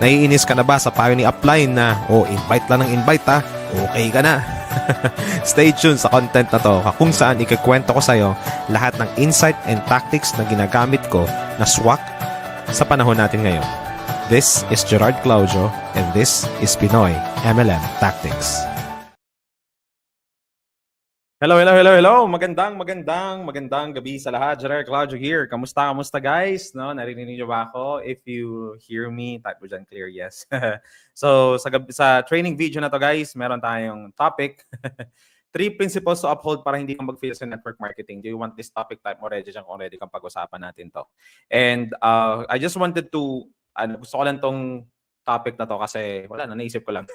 Naiinis ka na ba sa payo ni Upline na, oh, invite lang ng invite ha, okay ka na. Stay tuned sa content na to kung saan ikikwento ko sa'yo lahat ng insight and tactics na ginagamit ko na swak sa panahon natin ngayon. This is Gerard Claudio and this is Pinoy MLM Tactics. Hello, hello, hello, hello. Magandang, magandang, magandang gabi sa lahat. Gerard Claudio here. Kamusta, kamusta guys? No, narinig niyo ba ako? If you hear me, type mo dyan clear yes. so, sa, sa training video na to guys, meron tayong topic. Three principles to uphold para hindi ka mag-fail sa network marketing. Do you want this topic? Type mo ready dyan kung ready kang pag-usapan natin to. And uh, I just wanted to, ano, gusto ko lang tong topic na to kasi wala na, naisip ko lang.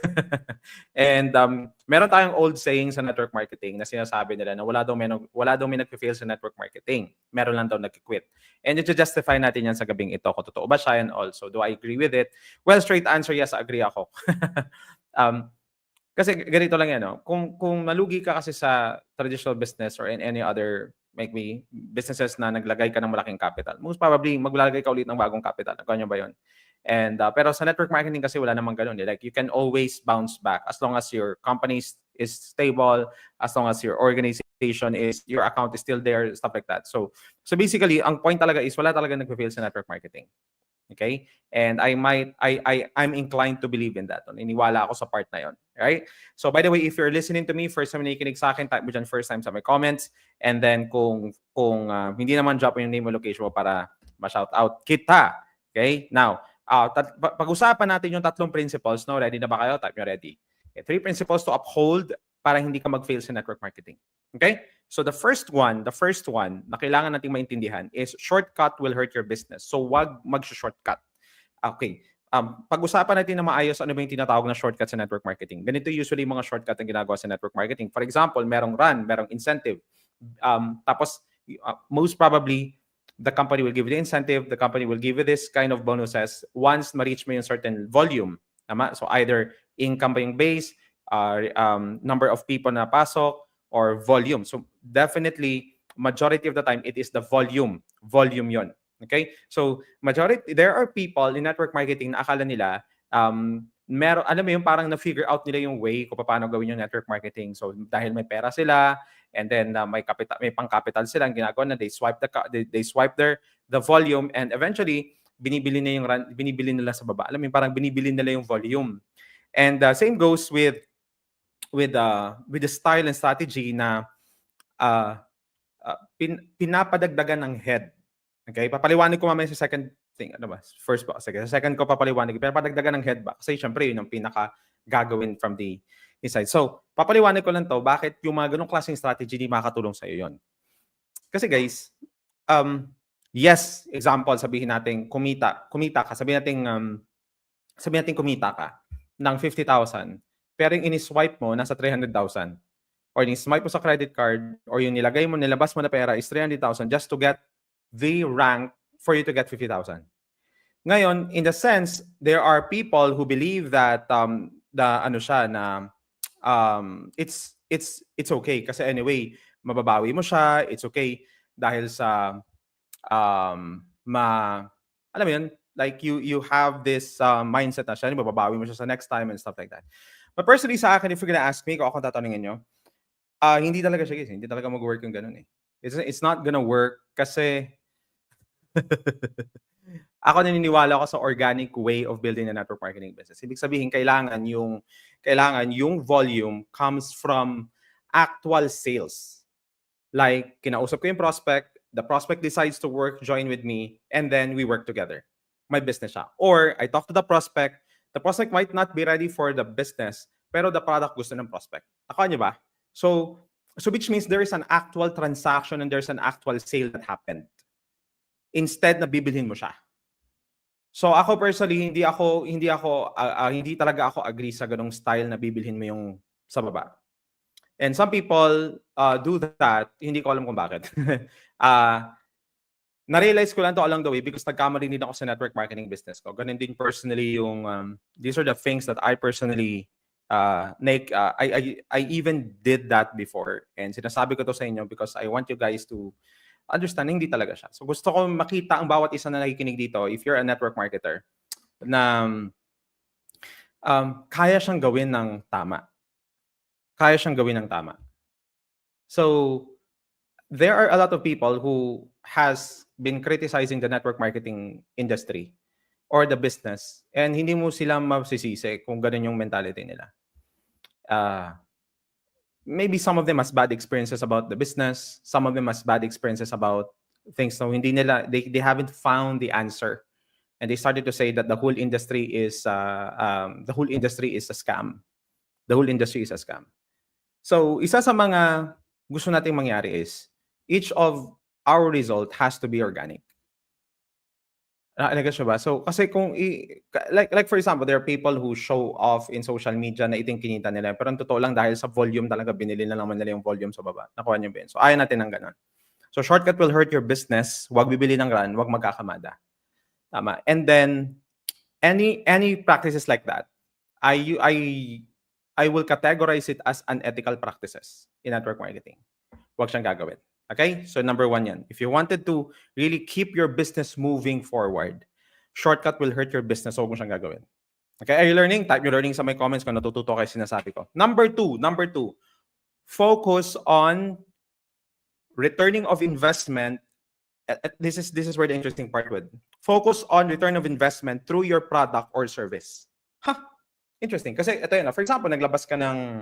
And um, meron tayong old saying sa network marketing na sinasabi nila na wala daw may, wala daw may nag-fail sa network marketing. Meron lang daw nag-quit. And i-justify natin yan sa gabing ito. Kung totoo ba siya and also, do I agree with it? Well, straight answer, yes, agree ako. um, kasi ganito lang yan, no? Kung, kung malugi ka kasi sa traditional business or in any other make me businesses na naglagay ka ng malaking capital, most probably maglalagay ka ulit ng bagong capital. Kanya ba yun? And uh, pero sa network marketing kasi wala namang ganun. Eh. Like you can always bounce back as long as your company is- stable, as long as your organization is your account is still there, stuff like that. So so basically, ang point talaga is wala talaga nagfe-fail sa network marketing. Okay? And I might I I I'm inclined to believe in that. Iniwala ako sa part na 'yon. Right? So by the way, if you're listening to me first time nakikinig sa akin, type mo dyan first time sa my comments and then kung kung uh, hindi naman drop yung name o location mo para ma-shout out kita. Okay? Now, Ah, tat- pa- pag-usapan natin yung tatlong principles, no? Ready na ba kayo? Type nyo ready. Okay, three principles to uphold para hindi ka mag-fail sa network marketing. Okay? So the first one, the first one na kailangan nating maintindihan is shortcut will hurt your business. So wag mag-shortcut. Okay. Um, pag-usapan natin na maayos ano ba yung tinatawag na shortcut sa network marketing. Ganito usually yung mga shortcut ang ginagawa sa network marketing. For example, merong run, merong incentive. Um, tapos, uh, most probably, the company will give you the incentive, the company will give you this kind of bonuses once ma-reach mo yung certain volume. Tama? So either income ba yung base, uh, um, number of people na pasok, or volume. So definitely, majority of the time, it is the volume. Volume yon. Okay? So majority, there are people in network marketing na akala nila, um, meron, alam mo yung parang na-figure out nila yung way kung paano gawin yung network marketing. So dahil may pera sila, and then uh, may capital may pang-capital sila ang ginagawa na they swipe the they, they swipe their the volume and eventually binibili na yung binibili nila sa baba. Alam mo parang binibili nila yung volume. And uh, same goes with with uh with the style and strategy na uh, uh, pin, pinapadagdagan ng head. Okay? Papaliwanag ko mamaya sa second thing. Ano ba? First ba sa second ko papaliwanag. Pinapadagdagan ng head ba kasi syempre yun ang pinaka gagawin from the inside. So, papaliwanag ko lang to, bakit yung mga ganong klaseng strategy di makakatulong sa iyo yon. Kasi guys, um, yes, example, sabihin natin, kumita, kumita ka, sabihin natin, um, sabihin natin kumita ka ng 50,000, pero yung ini-swipe mo, nasa 300,000. Or yung swipe mo sa credit card, or yung nilagay mo, nilabas mo na pera is 300,000 just to get the rank for you to get 50,000. Ngayon, in the sense, there are people who believe that um, the ano siya na um, it's it's it's okay kasi anyway mababawi mo siya it's okay dahil sa um, ma alam mo yun like you you have this uh, mindset na siya mababawi mo siya sa next time and stuff like that. But personally sa akin if you're gonna ask me kung ako tatanungin nyo ah hindi talaga siya guys hindi talaga mag-work yung ganun eh. It's, it's not gonna work kasi ako naniniwala ako sa organic way of building a network marketing business. Ibig sabihin, kailangan yung, kailangan yung volume comes from actual sales. Like, kinausap ko yung prospect, the prospect decides to work, join with me, and then we work together. May business siya. Or, I talk to the prospect, the prospect might not be ready for the business, pero the product gusto ng prospect. Ako niyo ba? So, so which means there is an actual transaction and there's an actual sale that happened. Instead na bibilhin mo siya. So ako personally hindi ako hindi ako ah, ah, hindi talaga ako agree sa ganong style na bibilhin mo yung sa baba. And some people uh, do that, hindi ko alam kung bakit. Ah, na-realize ko lang to along the way because nagkamali din ako sa network marketing business ko. Ganun din personally yung um, these are the things that I personally uh, make uh, I, I I even did that before and sinasabi ko to sa inyo because I want you guys to understand hindi talaga siya. So gusto ko makita ang bawat isa na nakikinig dito if you're a network marketer na um, kaya siyang gawin ng tama. Kaya siyang gawin ng tama. So there are a lot of people who has been criticizing the network marketing industry or the business and hindi mo sila masisisi kung ganun yung mentality nila. Uh, maybe some of them has bad experiences about the business, some of them has bad experiences about things so hindi nila they, they haven't found the answer and they started to say that the whole industry is uh, um, the whole industry is a scam. The whole industry is a scam. So isa sa mga gusto nating mangyari is each of our result has to be organic. Ah, nagets niyo ba? So kasi kung i like like for example, there are people who show off in social media na ito yung kinita nila. Pero ang totoo lang dahil sa volume talaga binili na naman nila yung volume sa baba. Nakuha niyo ba yun? So ayaw natin ng ganun. So shortcut will hurt your business. Huwag bibili ng run, huwag magkakamada. Tama. And then any any practices like that, I I I will categorize it as unethical practices in network marketing. Huwag siyang gagawin. Okay? So number one yan. If you wanted to really keep your business moving forward, shortcut will hurt your business. So huwag mo siyang gagawin. Okay? Are you learning? Type your learning sa my comments kung natututo kayo sinasabi ko. Number two, number two, focus on returning of investment. Uh, uh, This is this is where the interesting part would. Focus on return of investment through your product or service. Ha! Interesting. Kasi ito yun. ah. For example, naglabas ka ng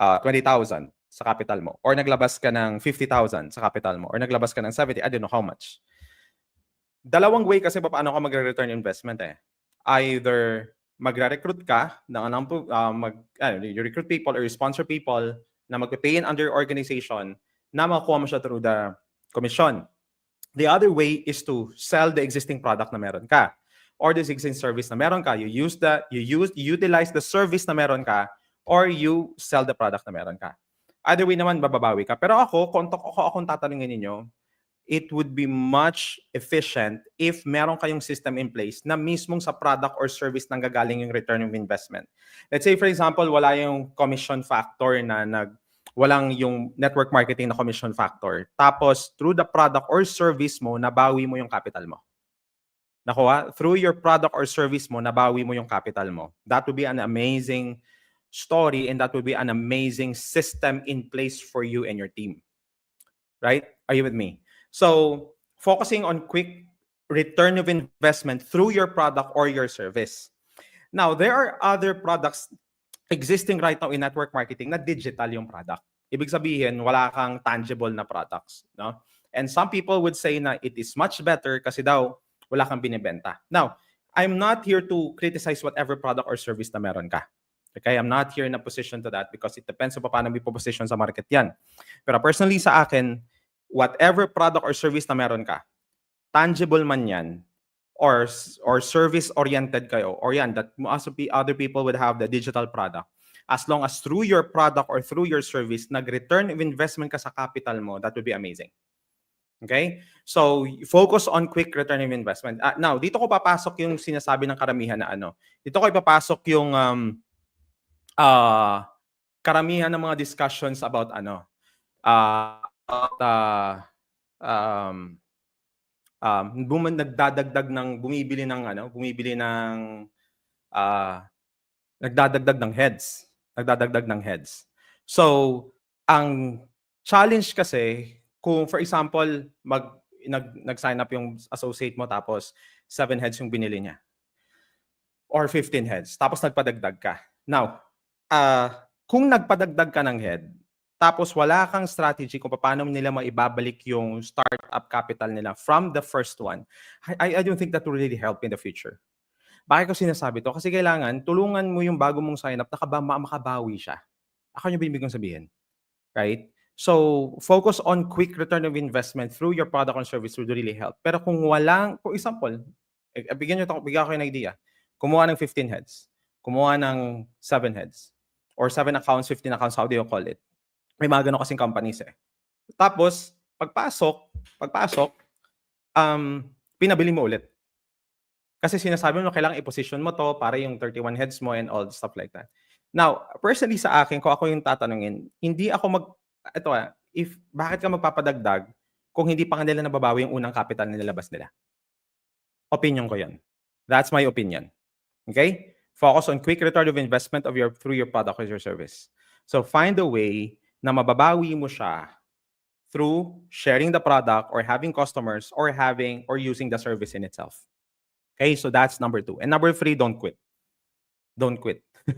ah, 20,000 sa capital mo or naglabas ka ng 50,000 sa capital mo or naglabas ka ng 70, I don't know how much. Dalawang way kasi paano ka magre-return investment eh. Either magre-recruit ka ng ah, mag ano, you recruit people or you sponsor people na magpe-pay in under your organization na makuha mo siya through the commission. The other way is to sell the existing product na meron ka or the existing service na meron ka. You use the you use utilize the service na meron ka or you sell the product na meron ka. Either way naman bababawi ka. Pero ako, kung ako akong tatanungin ninyo, it would be much efficient if meron kayong system in place na mismong sa product or service nang gagaling yung return of investment. Let's say for example, wala yung commission factor na nag walang yung network marketing na commission factor. Tapos through the product or service mo, nabawi mo yung capital mo. Nakuha? Through your product or service mo, nabawi mo yung capital mo. That would be an amazing story and that would be an amazing system in place for you and your team. Right? Are you with me? So, focusing on quick return of investment through your product or your service. Now, there are other products existing right now in network marketing na digital yung product. Ibig sabihin, wala kang tangible na products. No? And some people would say na it is much better kasi daw wala kang binibenta. Now, I'm not here to criticize whatever product or service na meron ka. Okay, I'm not here in a position to that because it depends sa paano mo position sa market yan. Pero personally sa akin, whatever product or service na meron ka, tangible man yan, or or service oriented kayo, or yan, that also be other people would have the digital product. As long as through your product or through your service, nag-return of investment ka sa capital mo, that would be amazing. Okay? So, focus on quick return of investment. Ah, now, dito ko papasok yung sinasabi ng karamihan na ano. Dito ko ipapasok yung um, ah karamihan ng mga discussions about ano, ah about ah, um, um, bum- nagdadagdag ng bumibili ng ano, bumibili ng ah nagdadagdag ng heads, nagdadagdag ng heads. So, ang challenge kasi kung for example, mag nag nag-sign up yung associate mo tapos 7 heads yung binili niya or 15 heads tapos nagpadagdag ka. Now, ah kung nagpadagdag ka ng head tapos wala kang strategy kung paano nila maibabalik yung startup capital nila from the first one, I, I don't think that will really help in the future. Bakit ko sinasabi to? Kasi kailangan tulungan mo yung bago mong sign up na kaba, ma- makabawi siya. Ako yung binibig kong sabihin. Right? So, focus on quick return of investment through your product and service would really help. Pero kung walang, for example, Eh, bigyan nyo, bigyan ko kayo ng idea. Kumuha ng 15 heads. Kumuha ng 7 heads. Or 7 accounts, 15 accounts, how do you call it? May mga ganun kasing companies eh. Tapos, pagpasok, pagpasok, um, pinabili mo ulit. Kasi sinasabi mo, kailangan i-position mo to para yung 31 heads mo and all stuff like that. Now, personally sa akin, kung ako yung tatanungin, hindi ako mag, ito ah, if, bakit ka magpapadagdag kung hindi pa kanila nababawi yung unang capital na nilabas nila? Opinion ko yan. That's my opinion. Okay? Focus on quick return of investment of your through your product or your service. So find a way na mababawi mo siya through sharing the product or having customers or having or using the service in itself. Okay, so that's number two. And number three, don't quit. Don't quit.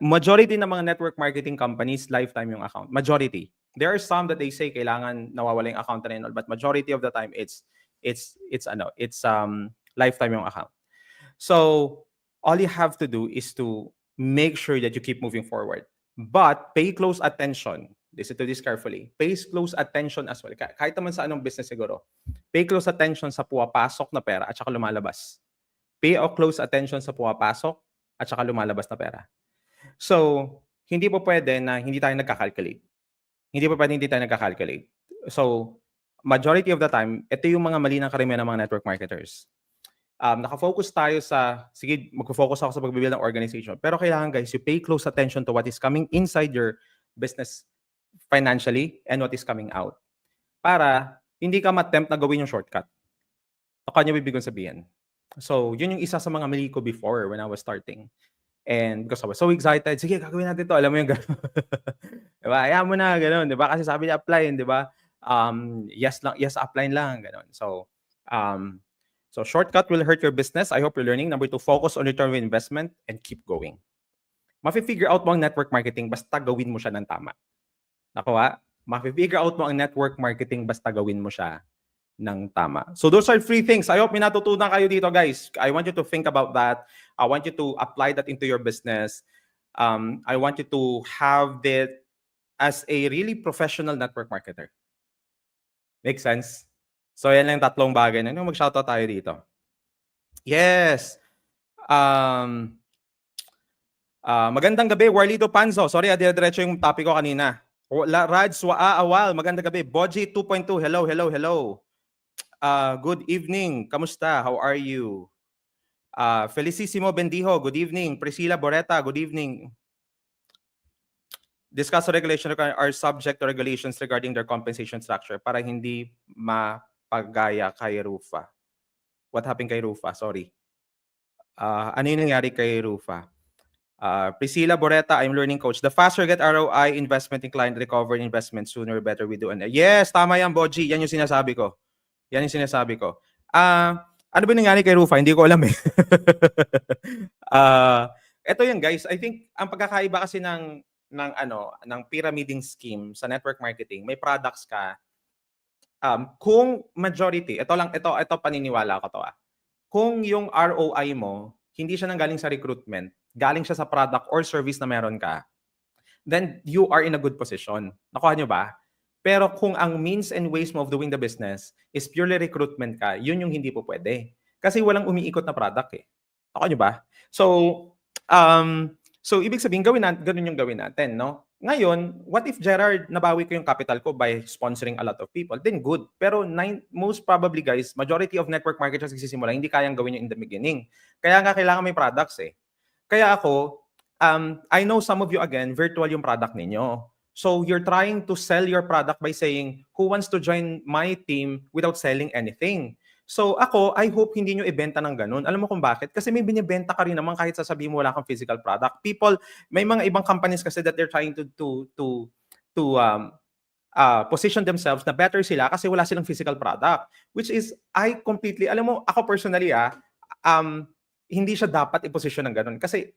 Majority ng mga network marketing companies, lifetime yung account. Majority. There are some that they say kailangan nawawala yung account na yun, but majority of the time it's it's it's ano, it's um lifetime yung account. So all you have to do is to make sure that you keep moving forward. But pay close attention. Listen to this carefully. Pay close attention as well. Ka- Kahit naman sa anong business siguro. Pay close attention sa puwapasok na pera at saka lumalabas. Pay close attention sa puwapasok at saka lumalabas na pera. So, hindi po pwede na hindi tayo nagka-calculate. Hindi po pwede hindi tayo nagka-calculate. So, majority of the time, ito yung mga mali ng karamihan ng mga network marketers. Um, nakafocus tayo sa, sige, magfo-focus ako sa pagbibuild ng organization. Pero kailangan guys, you pay close attention to what is coming inside your business financially and what is coming out. Para hindi ka matempt na gawin yung shortcut. O kanya bibig kong sabihin. So, yun yung isa sa mga mali ko before when I was starting. And because I was so excited, sige, gagawin natin to. Alam mo yung gano'n. diba? Ayaw mo na, gano'n. Diba? Kasi sabi niya, apply, di ba? Um, yes lang, yes, apply lang, gano'n. So, um, so shortcut will hurt your business. I hope you're learning. Number two, focus on return on investment and keep going. Mafi-figure out mo ang network marketing basta gawin mo siya ng tama. Nakuha? Mafi-figure out mo ang network marketing basta gawin mo siya ng tama. So those are three things. I hope may natutunan kayo dito, guys. I want you to think about that. I want you to apply that into your business. Um, I want you to have that as a really professional network marketer. Make sense? So yan lang tatlong bagay na. Ano mag-shoutout tayo dito? Yes. Um, ah, magandang gabi, Warlito Panzo. Sorry, ah, dire-diretso yung topic ko kanina. Raj Swaa Awal, magandang gabi. Boji 2.2, hello, hello, hello. Uh, good evening. Kamusta? How are you? Uh, Felicissimo Bendijo, good evening. Priscilla Boreta, good evening. Discuss regulation are subject to regulations regarding their compensation structure para hindi mapagaya kay Rufa. What happened kay Rufa? Sorry. Uh, ano yung nangyari kay Rufa? Uh, Priscilla Boreta, I'm learning coach. The faster get ROI investment in client recovery investment, sooner better we do. And yes, tama yan, Boji. Yan yung sinasabi ko. Yan yung sinasabi ko. Ah, ano ba nangyari kay Rufa? Hindi ko alam eh. Ah, ito yan guys. I think ang pagkakaiba kasi ng ng ano, ng pyramiding scheme sa network marketing, may products ka. Um, kung majority, ito lang ito ito paniniwala ko to ah. Kung yung ROI mo hindi siya nanggaling sa recruitment, galing siya sa product or service na meron ka, then you are in a good position. Nakuha nyo ba? Pero kung ang means and ways mo of doing the business is purely recruitment ka, yun yung hindi po pwede. Kasi walang umiikot na product eh. Nakuha nyo ba? So, um, so ibig sabihin, gawin natin, ganun yung gawin natin, no? Ngayon, what if Gerard, nabawi ko yung capital ko by sponsoring a lot of people? Then good. Pero nine, most probably guys, majority of network marketers nagsisimula, hindi kayang gawin yung in the beginning. Kaya nga kailangan may products eh. Kaya ako, um, I know some of you again, virtual yung product ninyo. So you're trying to sell your product by saying, who wants to join my team without selling anything? So ako, I hope hindi nyo ibenta ng ganun. Alam mo kung bakit? Kasi may binibenta ka rin naman kahit sasabihin mo wala kang physical product. People, may mga ibang companies kasi that they're trying to to to to um uh, position themselves na better sila kasi wala silang physical product. Which is, I completely, alam mo, ako personally ah, um, hindi siya dapat i-position ng ganun. Kasi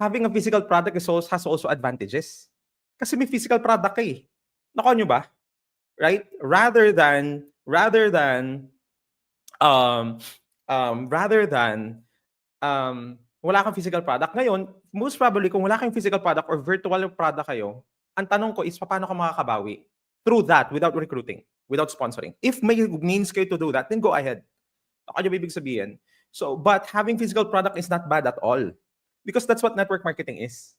having a physical product is also, has also advantages. Kasi may physical product ka eh. Nakuha nyo ba? Right? Rather than, rather than, um, um, rather than, um, wala kang physical product. Ngayon, most probably, kung wala kang physical product or virtual product kayo, ang tanong ko is, paano ka makakabawi? Through that, without recruiting, without sponsoring. If may means kayo to do that, then go ahead. Ako yung ibig sabihin. So, but having physical product is not bad at all. Because that's what network marketing is.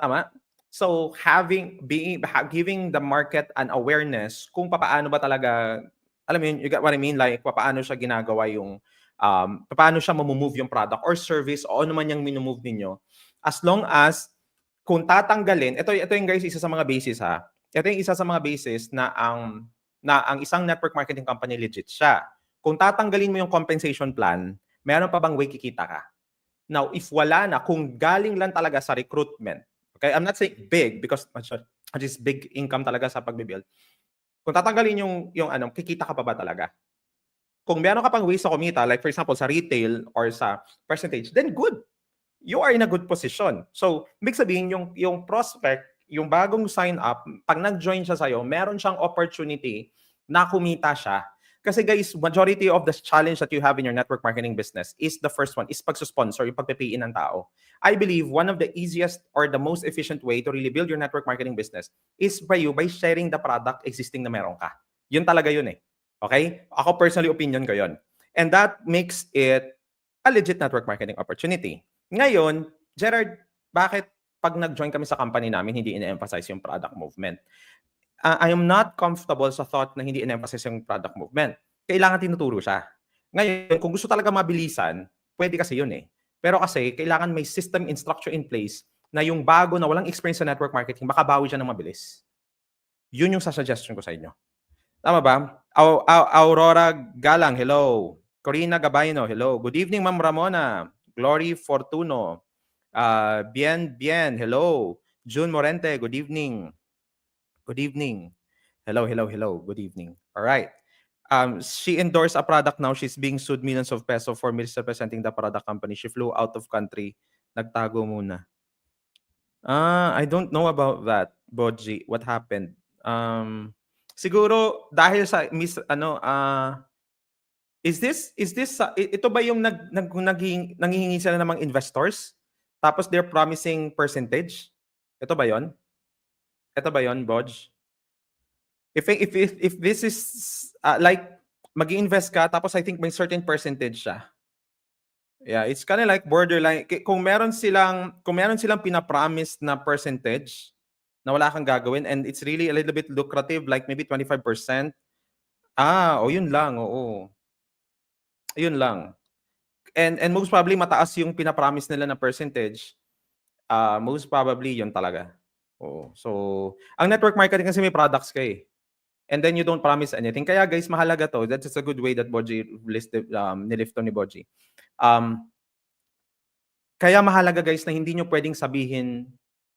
Tama? So, having, being, giving the market an awareness kung paano ba talaga, alam mo yun, you get what I mean? Like, paano siya ginagawa yung, um, paano siya mamumove yung product or service o ano man yung minumove ninyo. As long as, kung tatanggalin, ito, ito yung guys, isa sa mga basis ha. Ito yung isa sa mga basis na ang, na ang isang network marketing company legit siya. Kung tatanggalin mo yung compensation plan, meron pa bang way kikita ka? Now, if wala na, kung galing lang talaga sa recruitment, okay, I'm not saying big because at is big income talaga sa pagbibuild. Kung tatanggalin yung, yung ano, kikita ka pa ba talaga? Kung meron ka pang ways sa kumita, like for example, sa retail or sa percentage, then good. You are in a good position. So, big sabihin, yung, yung prospect, yung bagong sign up, pag nag-join siya sa'yo, meron siyang opportunity na kumita siya kasi guys, majority of the challenge that you have in your network marketing business is the first one, is pagsusponsor, yung pagpipiin ng tao. I believe one of the easiest or the most efficient way to really build your network marketing business is by you, by sharing the product existing na meron ka. Yun talaga yun eh. Okay? Ako personally, opinion ko yun. And that makes it a legit network marketing opportunity. Ngayon, Gerard, bakit pag nag-join kami sa company namin, hindi ina-emphasize yung product movement? Uh, I am not comfortable sa thought na hindi in-emphasize yung product movement. Kailangan tinuturo siya. Ngayon, kung gusto talaga mabilisan, pwede kasi yun eh. Pero kasi, kailangan may system and structure in place na yung bago na walang experience sa network marketing, makabawi siya ng mabilis. Yun yung suggestion ko sa inyo. Tama ba? Au- Au- Aurora Galang, hello. Corina Gabayno, hello. Good evening, Ma'am Ramona. Glory Fortuno. Uh, bien, bien, hello. June Morente, good evening. Good evening. Hello, hello, hello. Good evening. All right. Um, she endorsed a product now. She's being sued millions of peso for misrepresenting the product company. She flew out of country. Nagtago muna. Ah, I don't know about that, Boji. What happened? Um, siguro dahil sa mis ano ah is this is this i- ito ba yung nag, nag naging nanghihingi sila ng mga investors? Tapos they're promising percentage? Ito ba 'yon? Ito ba 'yon, Bodge? If if if, if this is uh, like mag-invest ka tapos I think may certain percentage siya. Yeah, it's kind of like borderline kung meron silang kung meron silang pina-promise na percentage na wala kang gagawin and it's really a little bit lucrative like maybe 25%. Ah, o yun lang, oo. Yun lang. And and most probably mataas yung pina-promise nila na percentage. Ah, most probably yun talaga. Oo. So, ang network marketing kasi may products ka eh. And then you don't promise anything. Kaya guys, mahalaga to. That's just a good way that Boji listed, um, nilifto ni Boji. Um, kaya mahalaga guys na hindi nyo pwedeng sabihin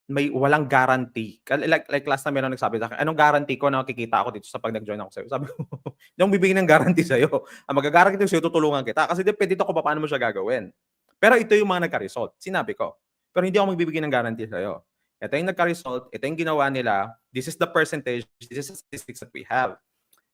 may walang guarantee. Like, like last time meron nagsabi sa akin, anong guarantee ko na kikita ako dito sa pag nag-join ako sa'yo? Sabi ko, akong bibigyan ng guarantee sa'yo. Ang magagaranty ko sa'yo, tutulungan kita. Kasi depende ito kung paano mo siya gagawin. Pero ito yung mga nagka-result. Sinabi ko. Pero hindi ako magbibigay ng guarantee sa'yo. Ito yung nagka-result, ito yung ginawa nila, this is the percentage, this is the statistics that we have.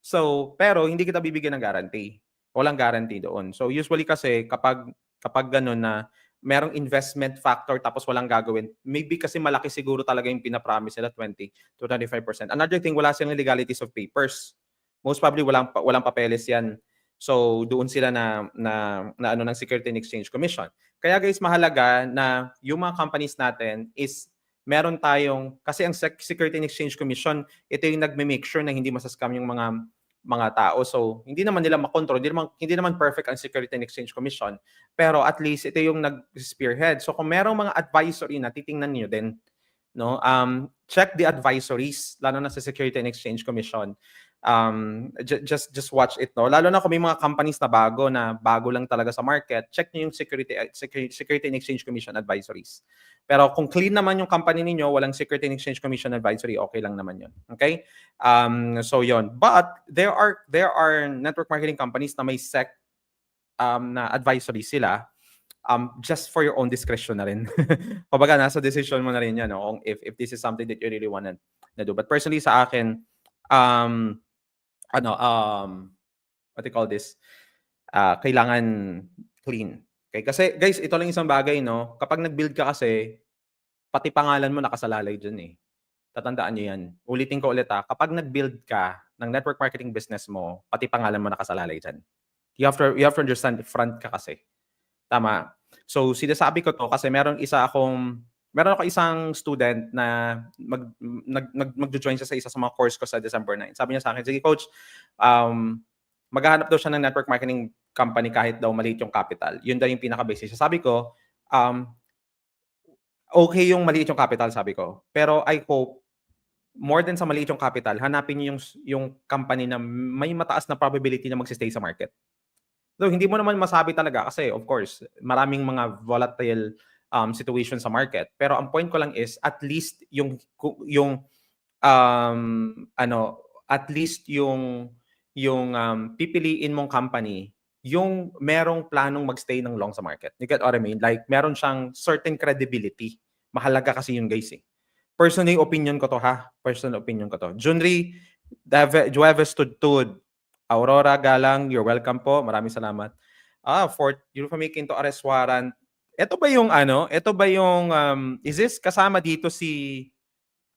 So, pero hindi kita bibigyan ng guarantee. Walang guarantee doon. So, usually kasi kapag kapag ganun na merong investment factor tapos walang gagawin, maybe kasi malaki siguro talaga yung pinapromise nila 20 to 25%. Another thing, wala silang legalities of papers. Most probably walang walang papeles 'yan. So, doon sila na na, na ano ng Security and Exchange Commission. Kaya guys, mahalaga na yung mga companies natin is meron tayong kasi ang Sec- Security and Exchange Commission ito yung nagme-make sure na hindi masascam yung mga mga tao. So, hindi naman nila makontrol, hindi naman hindi naman perfect ang Security and Exchange Commission, pero at least ito yung nag-spearhead. So, kung merong mga advisory na titingnan niyo din, no? Um, check the advisories lalo na sa Security and Exchange Commission. Um, ju- just just watch it, no? Lalo na kung may mga companies na bago na bago lang talaga sa market, check niyo yung Security Security, Security and Exchange Commission advisories. Pero kung clean naman yung company ninyo, walang Security and Exchange Commission advisory, okay lang naman yun. Okay? Um, so yon. But there are there are network marketing companies na may SEC um, na advisory sila um, just for your own discretion na rin. Kumbaga, nasa decision mo na rin yan no? if, if this is something that you really want to do. But personally sa akin, um, ano, um, what do you call this? Ah, kailangan clean. Okay? Kasi guys, ito lang isang bagay, no? Kapag nag-build ka kasi, pati pangalan mo nakasalalay dyan eh. Tatandaan nyo yan. Ulitin ko ulit ha. Kapag nag-build ka ng network marketing business mo, pati pangalan mo nakasalalay dyan. You have to, you have to understand, front ka kasi. Tama. So, sinasabi ko to kasi meron isa akong, meron ako isang student na mag, nag, nag, mag-join siya sa isa sa mga course ko sa December 9. Sabi niya sa akin, sige coach, um, maghahanap daw siya ng network marketing company kahit daw maliit yung capital. Yun daw yung pinaka-basis. Sabi ko, um, okay yung maliit yung capital, sabi ko. Pero I hope, more than sa maliit yung capital, hanapin niyo yung, yung company na may mataas na probability na magsistay sa market. So, hindi mo naman masabi talaga kasi, of course, maraming mga volatile um, situation sa market. Pero ang point ko lang is, at least yung, yung um, ano, at least yung yung um, pipiliin mong company, yung merong planong magstay ng long sa market. You get what I mean? Like, meron siyang certain credibility. Mahalaga kasi yun, guys. Eh. Personal opinion ko to, ha? Personal opinion ko to. Junri, Jueves Tudtud, Aurora Galang, you're welcome po. Maraming salamat. Ah, for you for making to arrest. Ito ba yung ano? Ito ba yung um, is this kasama dito si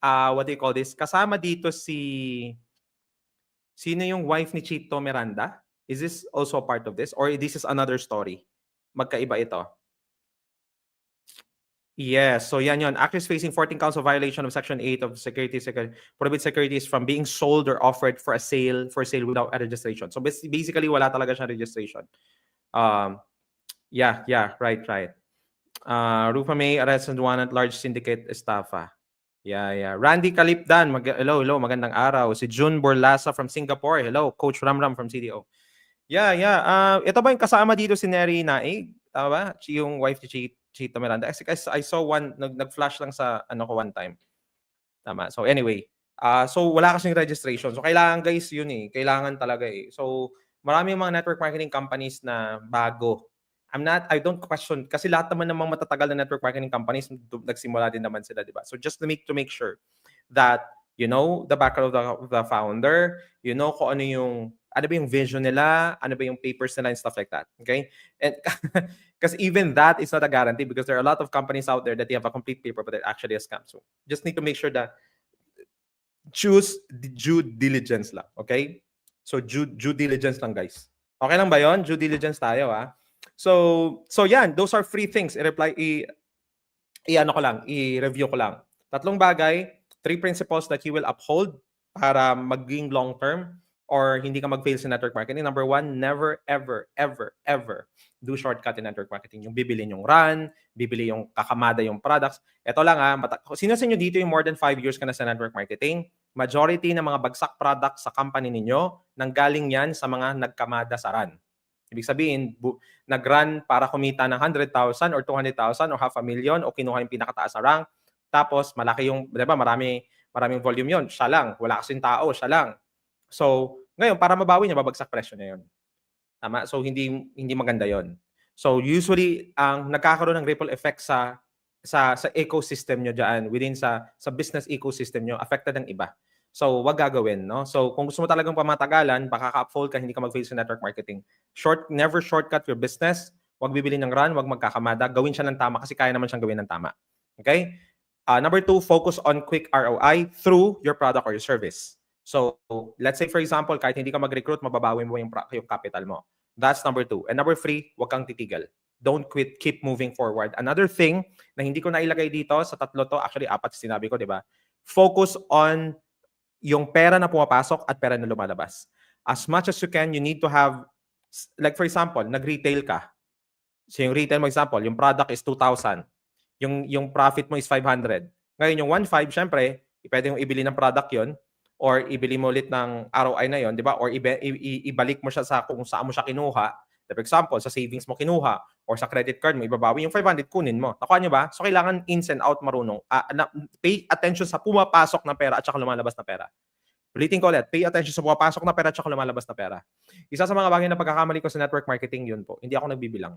uh, what do you call this? Kasama dito si Sino yung wife ni Chito Miranda? Is this also part of this? Or this is another story? Magkaiba ito. Yes, so yan yon. Actors facing 14 counts of violation of Section 8 of Security Security prohibit securities from being sold or offered for a sale for sale without a registration. So bas- basically wala talaga siyang registration. Um, yeah, yeah, right, right. Uh, Rufa May arrested one at large syndicate estafa. Yeah, yeah. Randy Kalipdan, mag hello, hello, magandang araw. Si June Borlasa from Singapore. Hello, Coach Ramram from CDO. Yeah, yeah. Uh, ito ba yung kasama dito si Neri Naig? Tama ba? Yung wife ni Chito, Chito Miranda. I, I saw one, nag, nag-flash lang sa ano ko one time. Tama. So anyway, uh, so wala kasing registration. So kailangan guys yun eh. Kailangan talaga eh. So marami mga network marketing companies na bago I'm not, I don't question, kasi lahat naman ng mga matatagal na network marketing companies, nagsimula din naman sila, di ba? So just to make, to make sure that you know the background of the, of the founder, you know kung ano yung, ano ba yung vision nila, ano ba yung papers nila and stuff like that. Okay? And because even that is not a guarantee because there are a lot of companies out there that they have a complete paper but they're actually a scam. So just need to make sure that choose due diligence lang. Okay? So due, due diligence lang guys. Okay lang ba yon? Due diligence tayo ah. So, so yan, those are free things. I-reply, i, i-ano ko lang, i-review ko lang. Tatlong bagay, three principles that you will uphold para maging long-term or hindi ka mag-fail sa network marketing. Number one, never, ever, ever, ever do shortcut in network marketing. Yung bibili yung run, bibili yung kakamada yung products. Ito lang ha, mata- sino sa inyo dito yung more than five years ka na sa network marketing? Majority ng mga bagsak products sa company ninyo, nanggaling yan sa mga nagkamada sa run. Ibig sabihin, bu- nag-run para kumita ng 100,000 or 200,000 or half a million o kinuha yung pinakataas na rank. Tapos malaki yung, 'di ba, marami maraming volume 'yon. Siya lang, wala kasing tao, siya lang. So, ngayon para mabawi niya babagsak presyo na 'yon. Tama? So hindi hindi maganda 'yon. So usually ang nagkakaroon ng ripple effect sa sa sa ecosystem nyo diyan within sa sa business ecosystem nyo affected ang iba. So, wag gagawin, no? So, kung gusto mo talagang pamatagalan, baka ka-upfold ka, hindi ka mag-fail sa network marketing. Short, never shortcut your business. Wag bibili ng run, wag magkakamada. Gawin siya ng tama kasi kaya naman siyang gawin ng tama. Okay? Uh, number two, focus on quick ROI through your product or your service. So, let's say for example, kahit hindi ka mag-recruit, mababawi mo yung, yung capital mo. That's number two. And number three, wag kang titigil. Don't quit, keep moving forward. Another thing na hindi ko nailagay dito sa tatlo to, actually apat sinabi ko, di ba? Focus on yung pera na pumapasok at pera na lumalabas. As much as you can, you need to have, like for example, nag-retail ka. So yung retail mo example, yung product is 2,000. Yung, yung profit mo is 500. Ngayon yung 1,500, syempre, pwede mong ibili ng product yon or ibili mo ulit ng ROI na yon, di ba? Or i, i, ibalik mo siya sa kung saan mo siya kinuha. For example, sa savings mo kinuha or sa credit card mo, ibabawi yung 500, kunin mo. Nakuha nyo ba? So, kailangan ins and out marunong. Uh, na, pay attention sa pumapasok na pera at saka lumalabas na pera. Ulitin ko ulit, pay attention sa pumapasok na pera at saka lumalabas na pera. Isa sa mga bagay na pagkakamali ko sa network marketing, yun po. Hindi ako nagbibilang.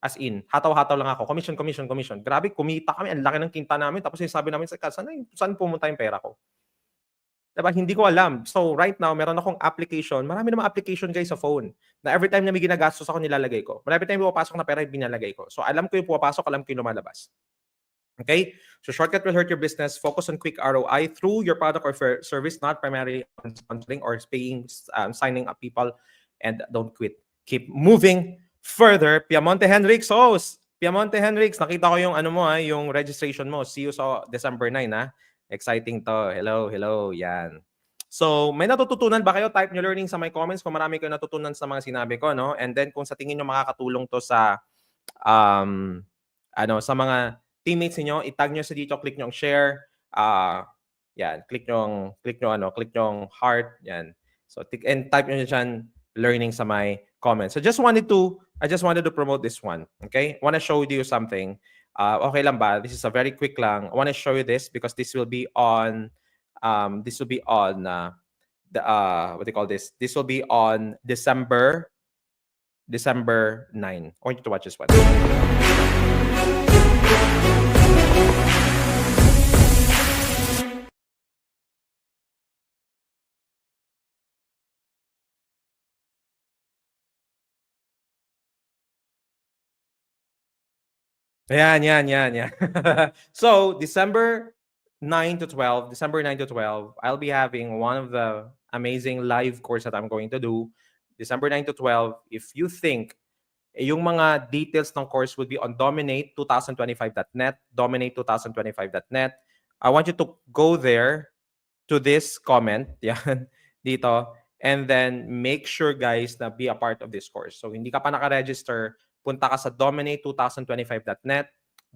As in, hataw-hataw lang ako. Commission, commission, commission. Grabe, kumita kami. Ang laki ng kinta namin. Tapos yung sabi namin sa saan, saan pumunta yung pera ko? Diba? Hindi ko alam. So right now, meron akong application. Marami namang application guys sa phone. Na every time na may ginagastos ako, nilalagay ko. Every time pumapasok na pera, binalagay ko. So alam ko yung pumapasok, alam ko yung lumalabas. Okay? So shortcut will hurt your business. Focus on quick ROI through your product or service, not primarily on sponsoring or paying, um, signing up people, and don't quit. keep moving further. Piamonte Henrix, oh, s- Piamonte Henrix, nakita ko yung ano mo ha, yung registration mo. See you sa December 9 ha. Exciting to. Hello, hello. Yan. So, may natututunan ba kayo? Type nyo learning sa my comments kung marami kayo natutunan sa mga sinabi ko, no? And then kung sa tingin nyo makakatulong to sa um ano sa mga teammates niyo, itag nyo sa dito, click nyo ang share. Ah, yan, click nyo ang click nyo ano, click nyo ang heart, yan. So, and type nyo dyan learning sa my comments. So, just wanted to I just wanted to promote this one. Okay? want to show you something. Uh, okay lang ba? This is a very quick lang. I want to show you this because this will be on um this will be on uh, the uh what do you call this? This will be on December December 9. I want you to watch this one. Yan, yan, yan, yan. so, December 9 to 12, December 9 to 12, I'll be having one of the amazing live course that I'm going to do. December 9 to 12, if you think eh, yung mga details ng course will be on dominate2025.net, dominate2025.net. I want you to go there to this comment, yan, dito, and then make sure guys na be a part of this course. So hindi ka pa naka-register, punta ka sa dominate2025.net,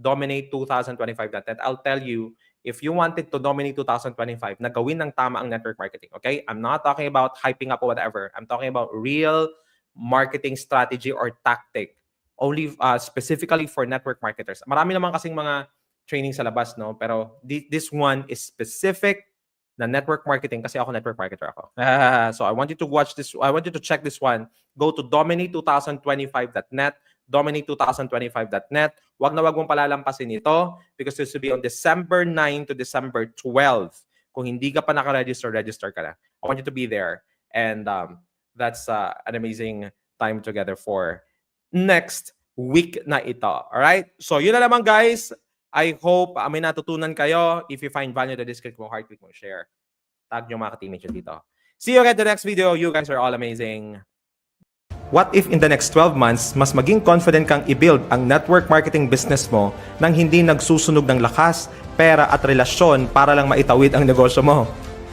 dominate2025.net. I'll tell you, if you wanted to dominate 2025, na ng tama ang network marketing, okay? I'm not talking about hyping up or whatever. I'm talking about real marketing strategy or tactic only uh, specifically for network marketers. Marami naman kasing mga training sa labas, no? Pero thi- this one is specific na network marketing kasi ako network marketer ako. so I want you to watch this. I want you to check this one. Go to dominate2025.net, dominate2025.net. Wag na wag mong palalampasin ito because this will be on December 9 to December 12. Kung hindi ka pa naka-register, register ka na. I want you to be there. And um, that's uh, an amazing time together for next week na ito. Alright? So yun na naman guys. I hope uh, may natutunan kayo. If you find value to this, click mo heart, click mo share. Tag nyo mga teammates dito. See you again in the next video. You guys are all amazing. What if in the next 12 months, mas maging confident kang i-build ang network marketing business mo nang hindi nagsusunog ng lakas, pera at relasyon para lang maitawid ang negosyo mo?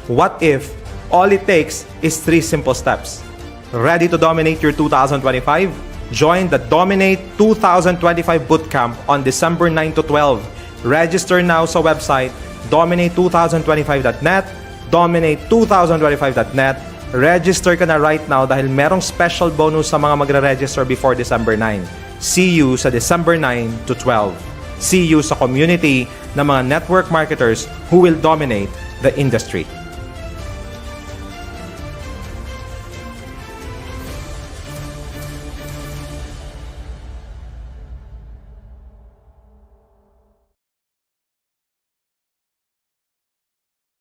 What if all it takes is three simple steps? Ready to dominate your 2025? Join the Dominate 2025 Bootcamp on December 9 to 12. Register now sa website dominate2025.net, dominate2025.net. Register ka na right now dahil merong special bonus sa mga magre-register before December 9. See you sa December 9 to 12. See you sa community ng mga network marketers who will dominate the industry.